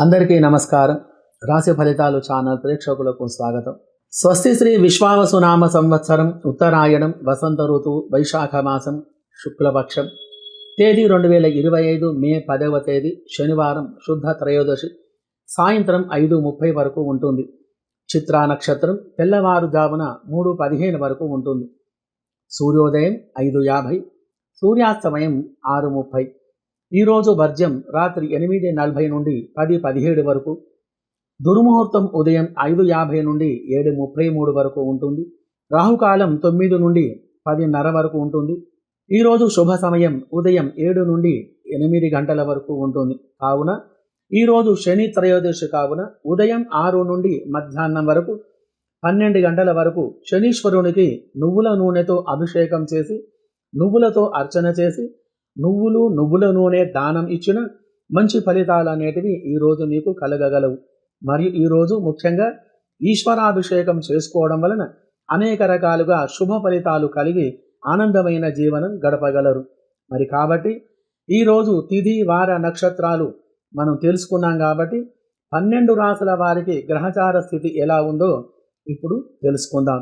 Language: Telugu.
అందరికీ నమస్కారం. రాశి ఫలితాలు ఛానల్ ప్రేక్షకులకు స్వాగతం. స్వస్తి శ్రీ విశ్వావసునామ సంవత్సరం ఉత్తరాయణం వసంత ఋతువు వైశాఖ మాసం శుక్లపక్షం. తేదీ రెండు వేల ఇరవై ఐదు మే పదవ తేదీ శనివారం శుద్ధ త్రయోదశి. సాయంత్రం ఐదు ముప్పై వరకు ఉంటుంది. చిత్రా నక్షత్రం తెల్లవారుజామున మూడు పదిహేను వరకు ఉంటుంది. సూర్యోదయం ఐదు యాభై సూర్యాస్తమయం ఆరు ముప్పై. ఈరోజు వర్జ్యం రాత్రి ఎనిమిది నలభై నుండి పది పదిహేడు వరకు దుర్ముహూర్తం ఉదయం ఐదు యాభై నుండి ఏడు ముప్పై మూడు వరకు ఉంటుంది రాహుకాలం తొమ్మిది నుండి పదిన్నర వరకు ఉంటుంది ఈరోజు శుభ సమయం ఉదయం ఏడు నుండి ఎనిమిది గంటల వరకు ఉంటుంది. కావున ఈరోజు శని త్రయోదశి కావున ఉదయం ఆరు నుండి మధ్యాహ్నం వరకు పన్నెండు గంటల వరకు శనీశ్వరునికి నువ్వుల నూనెతో అభిషేకం చేసి నువ్వులతో అర్చన చేసి నువ్వులు నువ్వుల నూనె దానం ఇచ్చిన మంచి ఫలితాలు అనేటివి ఈరోజు మీకు కలగగలవు. మరియు ఈరోజు ముఖ్యంగా ఈశ్వరాభిషేకం చేసుకోవడం వలన అనేక రకాలుగా శుభ ఫలితాలు కలిగి ఆనందమైన జీవనం గడపగలరు. మరి కాబట్టి ఈరోజు తిథి వార నక్షత్రాలు మనం తెలుసుకున్నాం కాబట్టి పన్నెండు రాసుల వారికి గ్రహచార స్థితి ఎలా ఉందో ఇప్పుడు తెలుసుకుందాం.